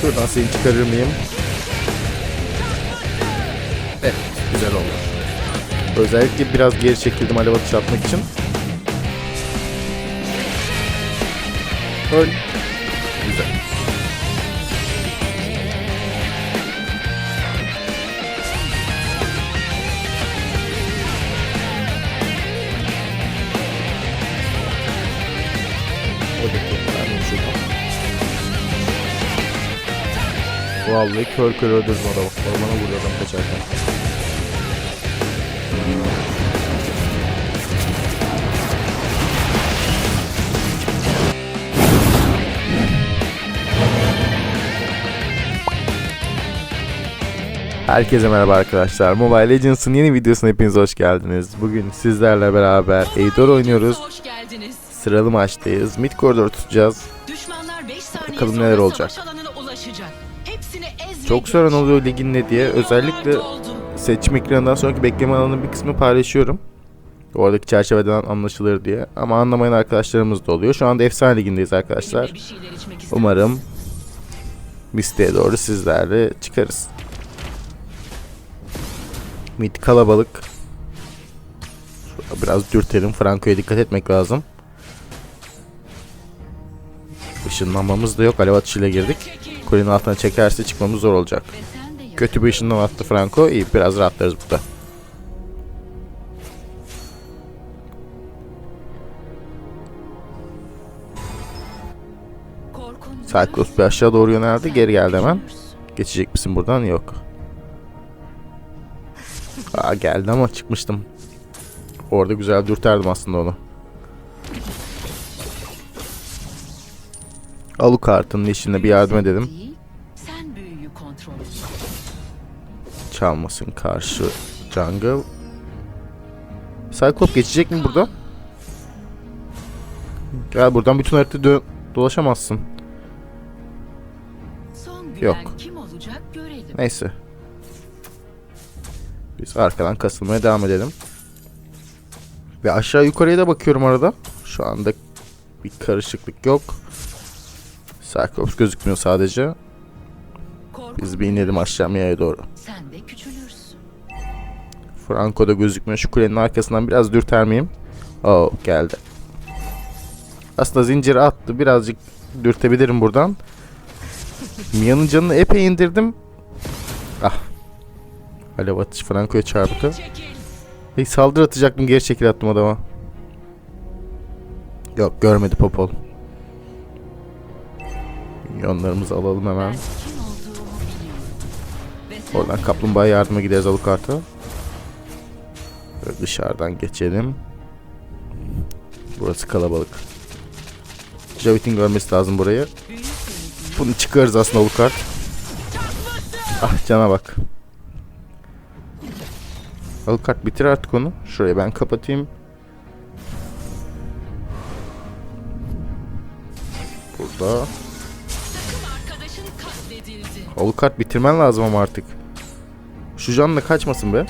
Şuradan seni çıkarır mıyım? Evet, güzel oldu. Özellikle biraz geri çekildim alev atışı atmak için. Öl. Güzel. Vallahi kör kör öldürdüm adamı. Ormana vuruyor adam kaçarken. Herkese merhaba arkadaşlar. Mobile Legends'ın yeni videosuna hepiniz hoş geldiniz. Bugün sizlerle beraber Eidor oynuyoruz. Sıralı maçtayız. Mid koridor tutacağız. Düşmanlar 5 saniye Bakalım neler olacak. Çok geç. sorun oluyor ligin ne diye. Özellikle seçim ekranından sonraki bekleme alanının bir kısmını paylaşıyorum. Oradaki çerçeveden anlaşılır diye. Ama anlamayan arkadaşlarımız da oluyor. Şu anda efsane ligindeyiz arkadaşlar. Umarım listeye doğru sizlerle çıkarız. Mid kalabalık. Şurada Biraz dürtelim. Franco'ya dikkat etmek lazım. Işınlanmamız da yok. Alev atışıyla girdik. Kulenin altına çekerse çıkmamız zor olacak. Kötü bir ışından attı Franco. İyi biraz rahatlarız burada. Cyclops bir aşağı doğru yöneldi. Geri geldi hemen. Geçecek misin buradan? Yok. Aa geldi ama çıkmıştım. Orada güzel dürterdim aslında onu. Alucard'ın işine bir yardım edelim. Çalmasın karşı jungle. Cyclops geçecek mi burada? Gel buradan bütün harita dolaşamazsın. Yok. Neyse. Biz arkadan kasılmaya devam edelim. Ve aşağı yukarıya da bakıyorum arada. Şu anda bir karışıklık yok. Cyclops gözükmüyor sadece. Biz bir inelim aşağı Mia'ya doğru. Sen de küçülürsün. Franco da gözükmüyor. Şu kulenin arkasından biraz dürter miyim? Oo geldi. Aslında zinciri attı. Birazcık dürtebilirim buradan. Mia'nın canını epey indirdim. Ah. Alev atış Franco'ya çarptı. Hey, saldırı atacaktım geri çekil attım adama. Yok görmedi Popol. Milyonlarımızı alalım hemen. Oradan kaplumbağa yardıma gideriz Alucard'a. Böyle dışarıdan geçelim. Burası kalabalık. Javit'in görmesi lazım burayı. Bunu çıkarız aslında Alucard. Ah cana bak. Alucard bitir artık onu. Şurayı ben kapatayım. Burada. Alucard bitirmen lazım ama artık. Şu canla kaçmasın be.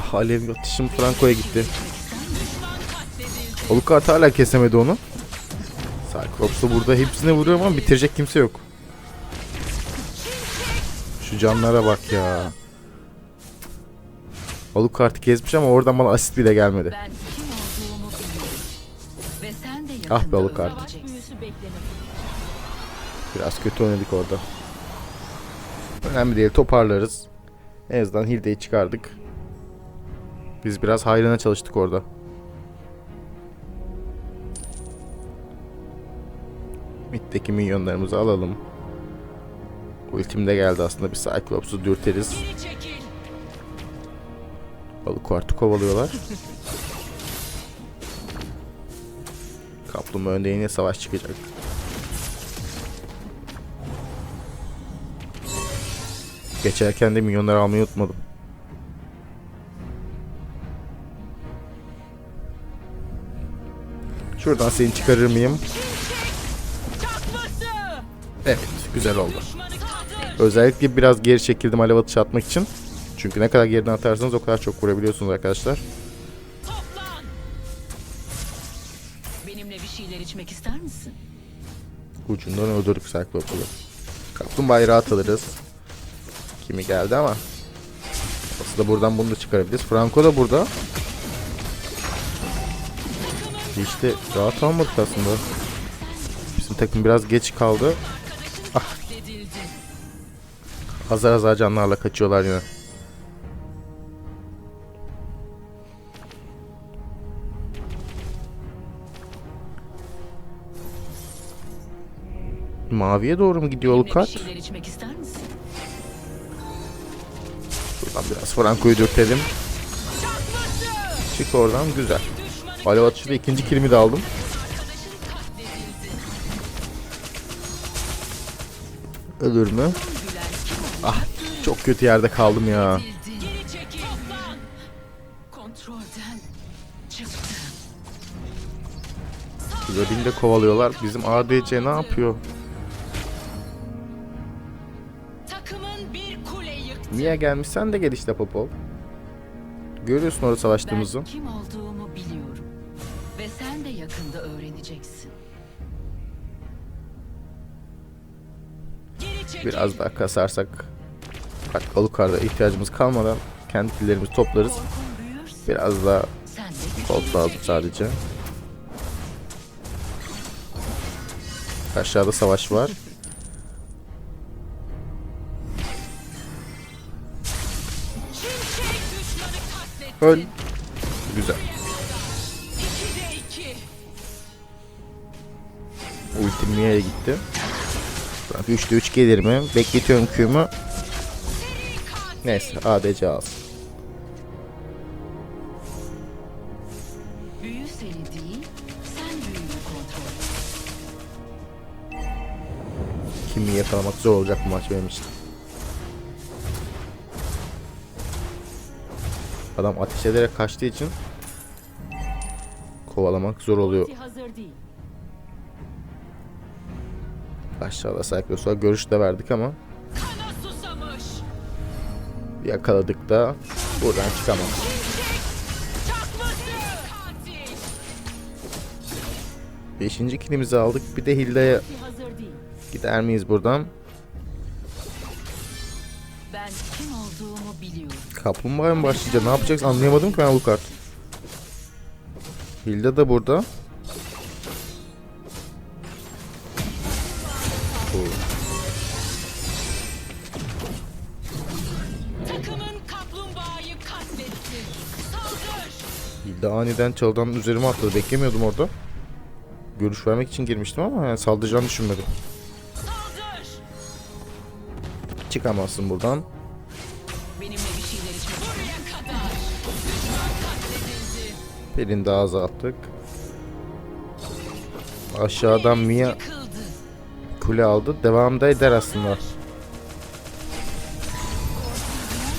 Ah alev atışım Franco'ya gitti. Alucard hala kesemedi onu. Cyclops'u burada hepsine vuruyorum ama bitirecek kimse yok. Şu canlara bak ya. Alucard'ı kesmiş ama oradan bana asist bile gelmedi. Ah be Alucard. Biraz kötü oynadık orada. Önemli değil toparlarız. En azından Hilde'yi çıkardık. Biz biraz hayrına çalıştık orada. Mid'deki minyonlarımızı alalım. Ultim de geldi aslında bir Cyclops'u dürteriz. Çekil. Alucard'ı kovalıyorlar. Kaplumbağa önde yine savaş çıkacak. Geçerken de milyonları almayı unutmadım. Şuradan seni çıkarır mıyım? Evet, güzel oldu. Özellikle biraz geri çekildim alev atışı atmak için. Çünkü ne kadar geriden atarsanız o kadar çok vurabiliyorsunuz arkadaşlar. Benimle bir şeyler içmek ister misin? Ucundan öldürdük Cyclops'u. Kaplumbağayı rahat alırız. Kimi geldi ama. Aslında buradan bunu da çıkarabiliriz. Franco da burada. İşte rahat almadık aslında. Bizim takım biraz geç kaldı. Ah. Azar azar canlarla kaçıyorlar yine. Maviye doğru mu gidiyor Lukat? Buradan biraz Franco'yu dürtelim. Çık oradan güzel. Alev atışıyla ikinci kilimi de aldım. Ölür mü? Ah çok kötü yerde kaldım ya. Robin'i de kovalıyorlar. Bizim ADC ne yapıyor? Niye gelmiş? Sen de gel işte Popol. Görüyorsun orada savaştığımızı. Ben kim olduğumu biliyorum. Ve sen de yakında öğreneceksin. Biraz daha kasarsak bak Alucard'a ihtiyacımız kalmadan kendi killerimizi toplarız. Biraz daha Gold lazım sadece. Aşağıda savaş var. Öl. Güzel. Ultim Mia'ya gitti. 3'te 3 gelir mi? Bekletiyorum Q'mu. Neyse ADC alsın. Büyü seni değil, sen büyüyü kontrol et. Kimi yakalamak zor olacak bu maç benim için. Adam ateş ederek kaçtığı için kovalamak zor oluyor. Aşağıda Cyclos'a görüş de verdik ama yakaladık da buradan. Katil. Beşinci kilimizi aldık. Bir de Hilda'ya gider miyiz buradan? Ben kim olduğumu biliyorum. Kaplumbağa mı başlayacak? Ne yapacağız anlayamadım ki ben Alucard. Hilda da burada. Hilda aniden çaldan üzerime atladı. Beklemiyordum orada. Görüş vermek için girmiştim ama yani saldıracağını düşünmedim. Çıkamazsın buradan. Pelin daha azalttık. Aşağıdan Mia kule aldı. Devamda eder aslında.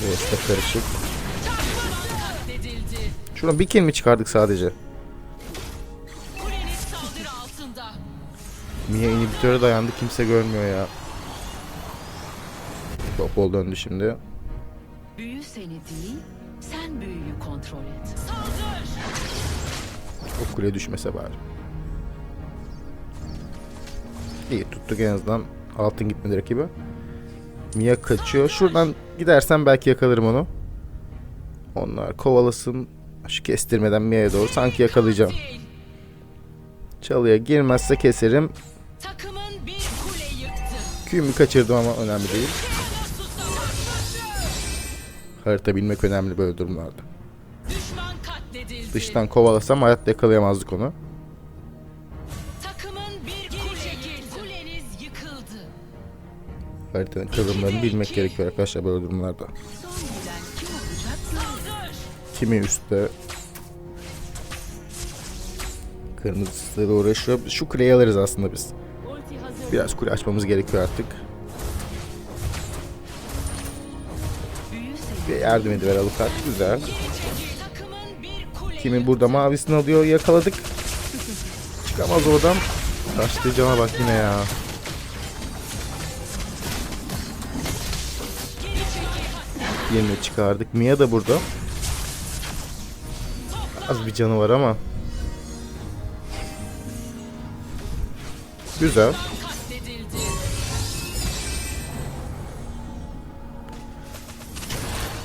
Evet de karışık. Şuradan bir kill mi çıkardık sadece? Mia inhibitöre dayandı kimse görmüyor ya. Topol döndü şimdi. Büyü seni değil, sen büyüyü kontrol et. Saldır. O kule düşmese bari. İyi tuttuk en azından. Altın gitmedi rakibi. Mia kaçıyor. Şuradan gidersem belki yakalarım onu. Onlar kovalasın. Şu kestirmeden Mia'ya doğru sanki yakalayacağım. Çalıya girmezse keserim. Q'mu kaçırdım ama önemli değil. Harita bilmek önemli böyle durumlarda. Dıştan kovalasam hayatta yakalayamazdık onu. Bir. Haritanın kırılımlarını bilmek gerekiyor arkadaşlar böyle durumlarda. Kimi üstte Kırmızıları uğraşıyor. Şu kuleyi alırız aslında biz. Biraz kule açmamız gerekiyor artık. Ve yardım ediver Alucard. Güzel. Kimi burada mavisini alıyor. Yakaladık. Çıkamaz oradan. Kaçtı cana bak yine ya. Yine çıkardık. Mia da burada. Az bir canı var ama. Güzel. Katledildi.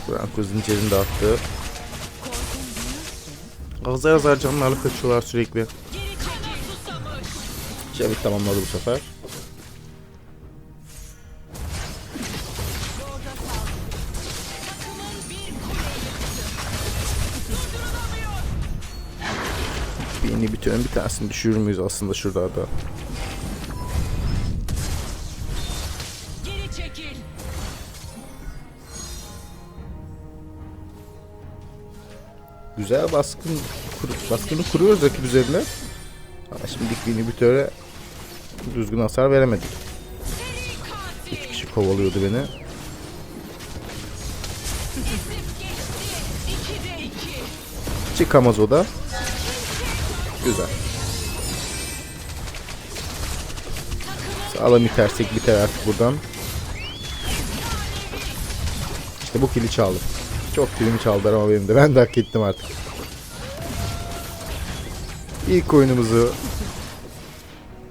Franco zincirini de attı. Azar azar canlarla kaçıyorlar sürekli. Çevik tamamladı bu sefer. Birini bitirelim bir tanesini düşürür müyüz aslında şurada Geri Güzel baskın kur, baskını kuruyoruz rakip üzerine. Ama şimdilik birini bitöre düzgün hasar veremedik. İki kişi kovalıyordu beni. Çıkamaz o da. Güzel. Sağlam itersek biter artık buradan. İşte bu kili çaldım. Çok kilimi çaldılar ama benim de. Ben de hak ettim artık. İlk oyunumuzu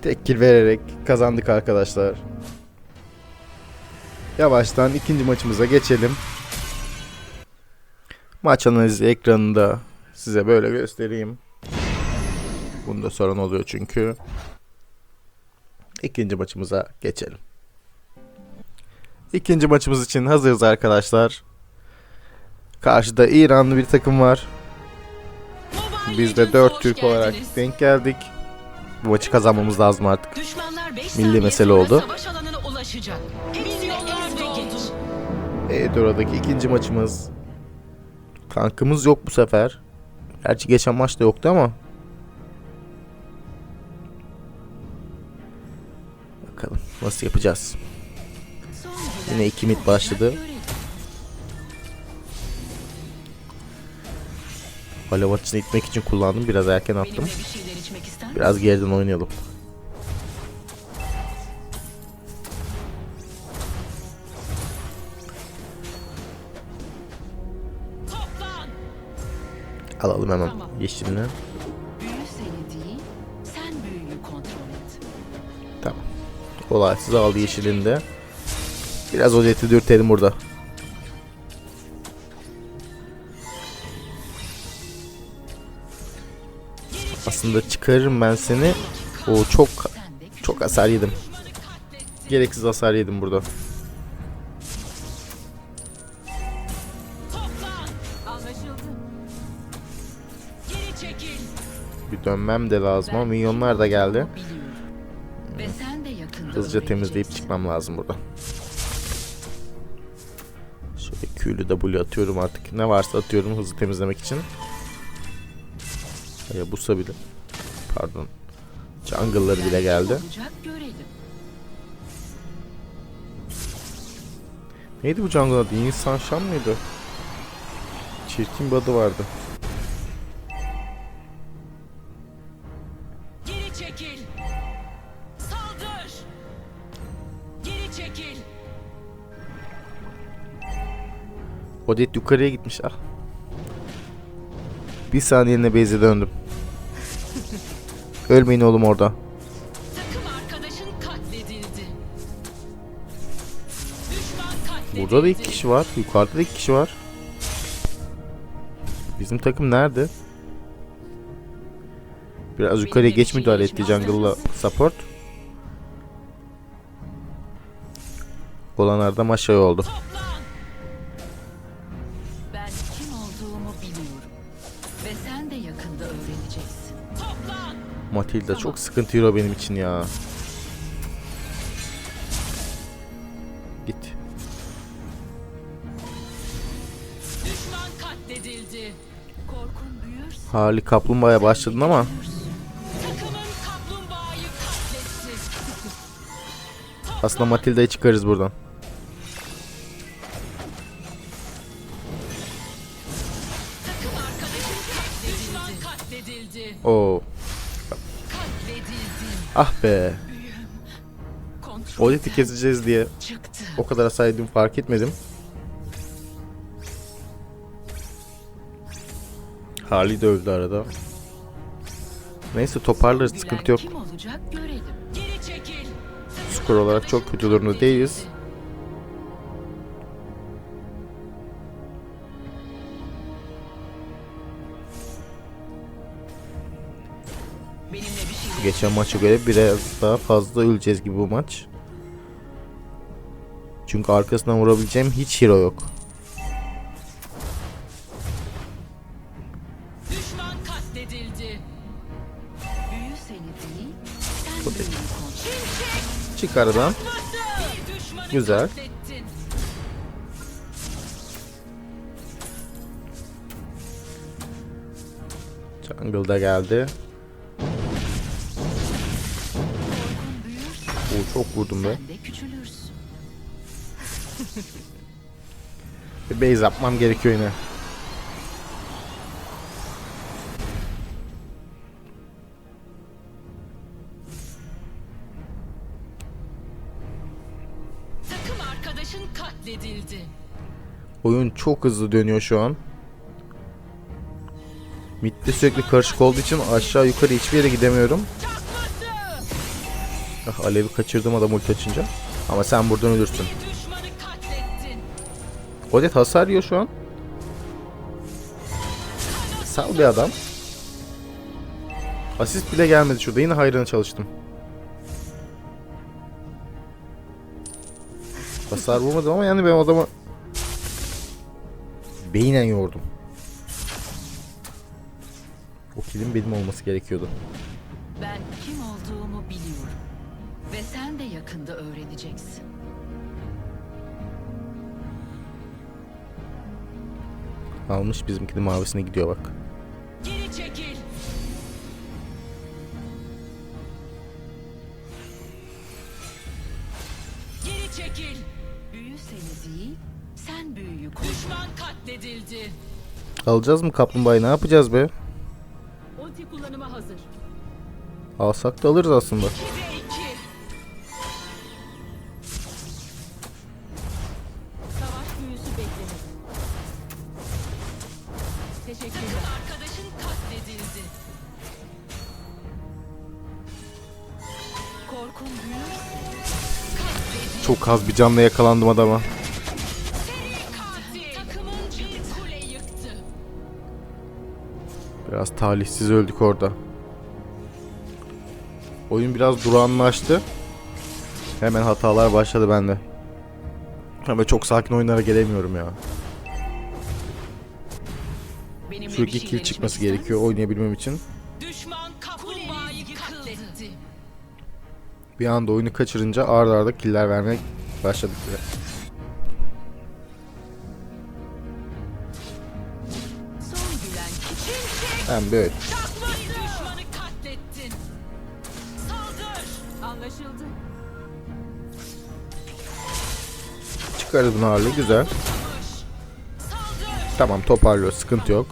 tek vererek kazandık arkadaşlar. Yavaştan ikinci maçımıza geçelim. Maç analizi ekranında size böyle göstereyim. Bunda sorun oluyor çünkü. İkinci maçımıza geçelim. İkinci maçımız için hazırız arkadaşlar. Karşıda İranlı bir takım var. Biz de Legends'a 4 hoş Türk olarak denk geldik. Bu maçı kazanmamız lazım artık. Düşmanlar 5 Milli mesele oldu. Edoradaki ikinci maçımız. Tankımız yok bu sefer. Gerçi geçen maçta yoktu ama. Bakalım nasıl yapacağız. Yine iki kim başladı. Alev açısını itmek için kullandım. Biraz erken attım. Biraz geriden oynayalım. Alalım hemen Tamam. yeşilini. Değil. Tamam. Olaysız aldı yeşilini de. Biraz ojeti dürtelim burada. Aslında çıkarırım ben seni. O çok çok hasar yedim. Gereksiz hasar yedim burada. Bir dönmem de lazım ama milyonlar da geldi. Hızlıca temizleyip çıkmam lazım burada. Şöyle Q'lü W atıyorum artık. Ne varsa atıyorum hızlı temizlemek için. Ya bu bile. Pardon. Jungle'ları bile geldi. Neydi bu jungle adı? İnsan Şam mıydı? Çirkin bir adı vardı. Geri çekil. Saldır. Geri çekil. Odet yukarıya gitmiş. Ah. Bir saniyeliğine base'e döndüm. Ölmeyin oğlum orada. Burada da iki kişi var. Yukarıda da iki kişi var. Bizim takım nerede? Biraz yukarıya geç müdahale etti jungle'la support. Olanlar da maşay oldu. Matilda çok sıkıntı hero benim için ya. Git. Düşman katledildi. Korkun büyürse Harley kaplumbağaya başladın ama aslında Matilda'yı çıkarız buradan. Oo. Ah be. Odet'i keseceğiz diye o kadar yediğimi fark etmedim. Harley de öldü arada. Neyse toparlarız sıkıntı yok. Skor olarak çok kötü durumda değiliz. Geçen maça göre biraz daha fazla öleceğiz gibi bu maç. Çünkü arkasından vurabileceğim hiç hero yok. Çık aradan. Güzel. Jungle da geldi. Çok vurdum be. Bir base yapmam gerekiyor yine. Takım arkadaşın katledildi. Oyun çok hızlı dönüyor şu an. Mid'de sürekli karışık olduğu için aşağı yukarı hiçbir yere gidemiyorum. Ah, Alev'i kaçırdım adam ulti açınca. Ama sen buradan ölürsün. Odet hasar yiyor şu an. Sal bir adam. Asist bile gelmedi şurada. Yine hayrına çalıştım. Hasar vurmadım ama yani ben adamı beynen yordum. O kilin benim olması gerekiyordu. Almış bizimkinin mavisine gidiyor bak. Geri çekil. Geri çekil. Büyü seni değil, sen büyüyü kontrol Düşman katledildi. Alacağız mı kaplumbağayı ne yapacağız be? Ulti kullanıma hazır. Alsak da alırız aslında. 2'de Çok az bir canla yakalandım adama. Biraz talihsiz öldük orada. Oyun biraz durağanlaştı. Hemen hatalar başladı bende. Ama çok sakin oyunlara gelemiyorum ya. Benimle Sürekli şey kill çıkması gerekiyor oynayabilmem için. Bir anda oyunu kaçırınca arda arda killer vermeye başladık bile. Ben böyle. Çıkarız bunu ağırlığı güzel. Tamam toparlıyor sıkıntı yok.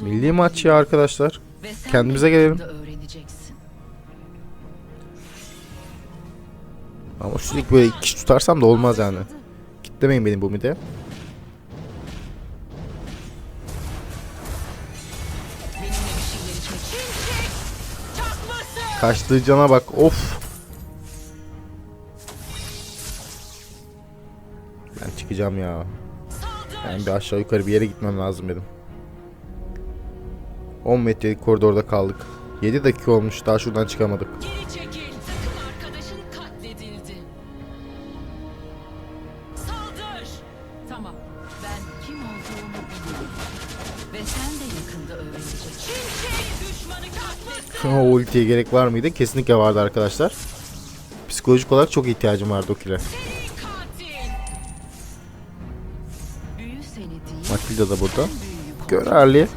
Milli maç ya arkadaşlar. kendimize gelelim. Ama sürekli böyle iki kişi tutarsam da olmaz yani. Kitlemeyin beni bu mide. Kaçtığı cana bak of. Ben çıkacağım ya. Yani bir aşağı yukarı bir yere gitmem lazım benim. 10 metrelik koridorda kaldık. 7 dakika olmuş daha şuradan çıkamadık. Geri katletti. o ultiye gerek var mıydı? Kesinlikle vardı arkadaşlar. Psikolojik olarak çok ihtiyacım vardı o kile. Matilda da burada. Gör Ali.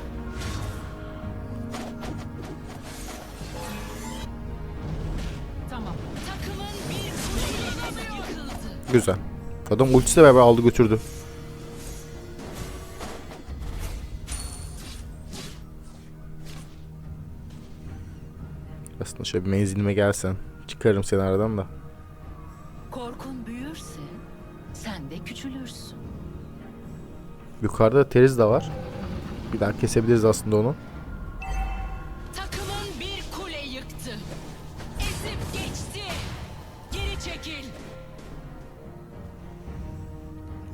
Güzel. Adam ultisiyle beraber aldı götürdü. Aslında şöyle bir menzilime gelsen. Çıkarırım seni aradan da. Korkun büyürse sen de küçülürsün. Yukarıda teriz de var. Bir daha kesebiliriz aslında onu. Takımın bir kule yıktı. Ezip geçti. çekil.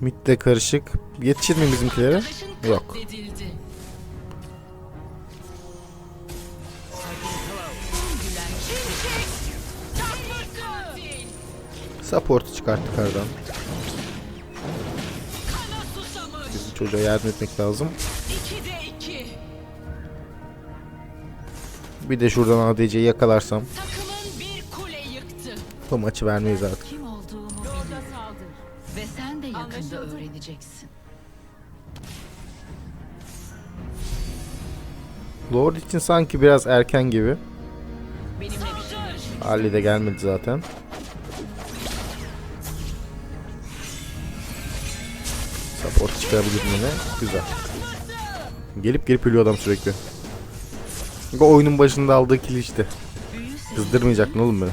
Mid'de karışık. Yetişir mi bizimkilere? Arkadaşın Yok. katledildi. Support'u çıkarttık aradan. Bizim çocuğa yardım etmek lazım. Bir de şuradan ADC'yi yakalarsam Takımın bir kule yıktı. bu maçı vermeyiz artık. Kim olduğumu Yolda biliyorum. saldır. Ve sen de yakında Anlaşıldı. öğreneceksin. Lord için sanki biraz erken gibi. Ali de gelmedi zaten. Support çıkarabilirim yine. Güzel. Gelip gelip ölüyor adam sürekli. Bu oyunun başında aldığı kill işte. Kızdırmayacaktın oğlum beni.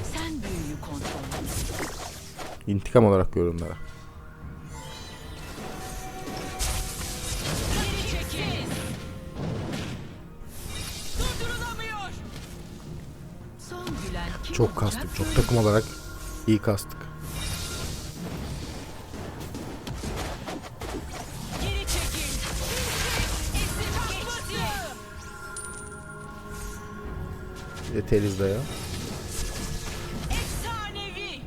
İntikam olarak kim Çok kastık. Çok takım olarak iyi kastık. yeteriz de ya. Efsanevi.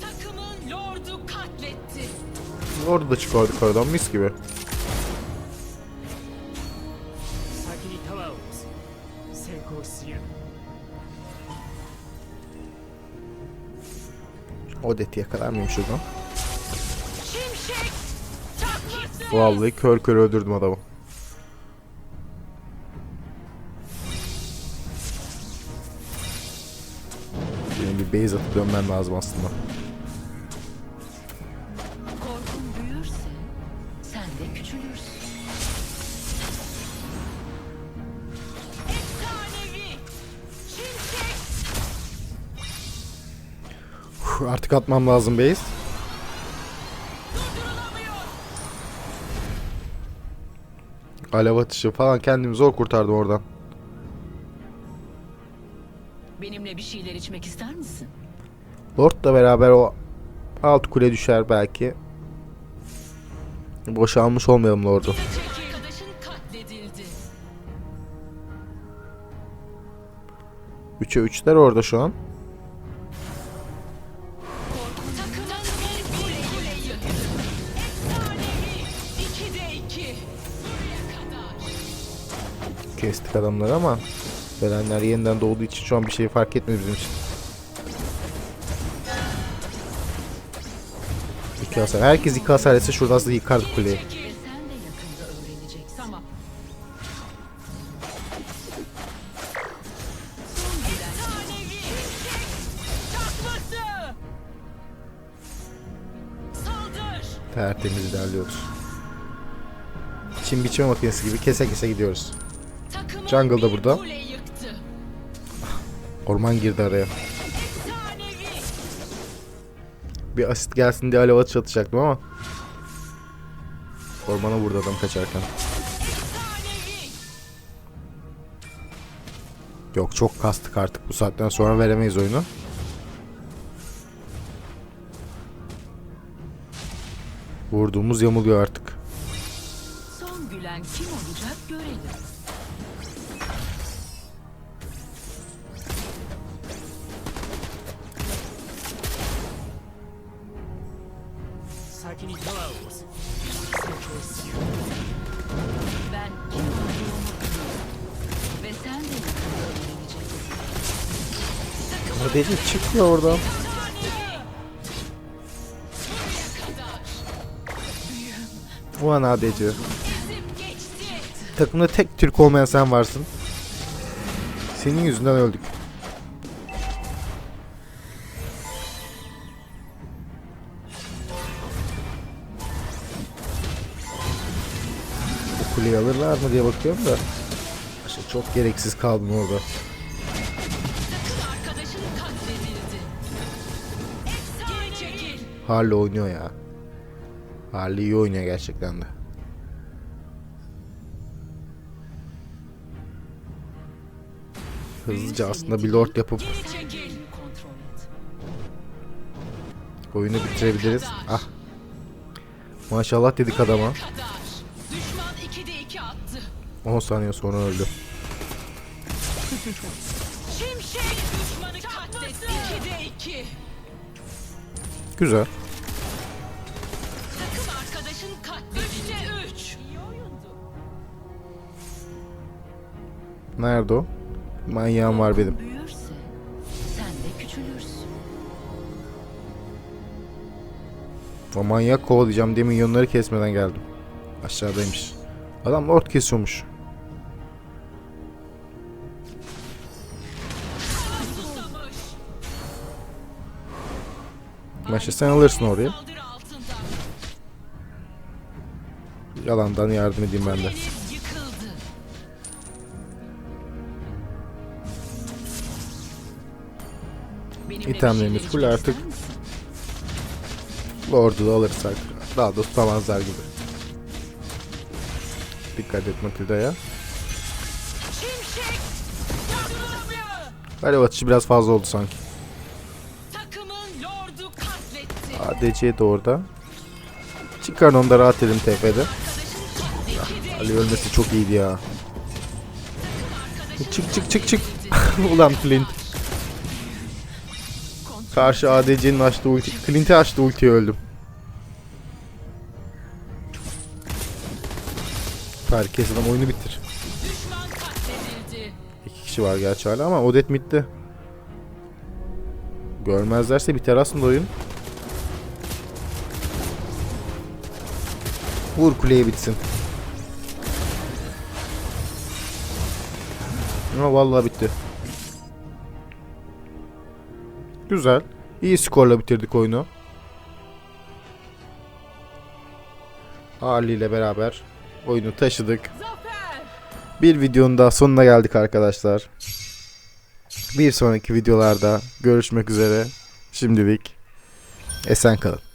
Takımın lordu katletti. Lordu da çıkardık oradan mis gibi. Odet'i yakalar mıyım şuradan? Vallahi kör kör öldürdüm adamı. Dönmem lazım aslında. Korkun büyürse sen de küçülürsün. Efsanevi. Şimşek. Uf, artık atmam lazım base. Durdurulamıyor. Alev atışı falan kendimi zor kurtardım oradan. Benimle bir şeyler içmek ister misin? Lord'la beraber o alt kule düşer belki. Boşalmış olmayalım Lord'u. 3'e 3'ler orada şu an. Kestik adamları ama Verenler yeniden doğduğu için şu an bir şey fark etmiyor bizim için. İki hasar. Herkes iki hasar etse şuradan aslında yıkardık kuleyi. Tertemiz ilerliyoruz. Çim biçme makinesi gibi kese kese gidiyoruz. Jungle da burada. Orman girdi araya. Bir asit gelsin diye alev atış atacaktım ama Ormana vurdu adam kaçarken. Yok çok kastık artık bu saatten sonra veremeyiz oyunu. Vurduğumuz yamuluyor artık. Son gülen kim olacak 先にタワーを押す成功しよ Ben kim olduğumu biliyorum. Ve sen de yakında öğreneceksin. Ama dedim çıkmıyor oradan. Ulan ADC. İsim geçti. Takımda tek Türk olmayan sen varsın. Senin yüzünden öldük. Kuleyi alırlar mı diye bakıyorum da. İşte çok gereksiz kaldım orada. Harley oynuyor ya. Harley iyi oynuyor gerçekten de. Hızlıca aslında bir lord yapıp. Oyunu bitirebiliriz. Ah. Maşallah dedik adama. 10 saniye sonra öldü. Şimşek düşmanı katletti. 2'de 2. Güzel. Takım arkadaşın katledildi. 3. İyi oyundu. Nerede o? Manyağım var benim. Büyürse sen de küçülürsün. O manyak kovalayacağım diye minyonları kesmeden geldim. Aşağıdaymış. Adam lord kesiyormuş. Maşa sen alırsın oraya. Yalandan yardım edeyim ben de. İtemlerimiz full artık. Lord'u da alırsak daha da tutamazlar gibi. Dikkat et Matilda'ya. Alev atışı biraz fazla oldu sanki. ADC de orada. Çıkarın onu da rahat edin TF'de. Katledildi. Ali ölmesi çok iyiydi ya. Çık çık çık çık. Ulan Clint. Karşı ADC'nin açtığı ulti. Clint'e açtı ultiyi öldüm. Herkes adam oyunu bitir. İki kişi var gerçi hala ama Odet midde. Görmezlerse biter aslında oyun. Vur kuleye bitsin. Ama vallahi bitti. Güzel. İyi skorla bitirdik oyunu. Ali ile beraber oyunu taşıdık. Bir videonun daha sonuna geldik arkadaşlar. Bir sonraki videolarda görüşmek üzere. Şimdilik esen kalın.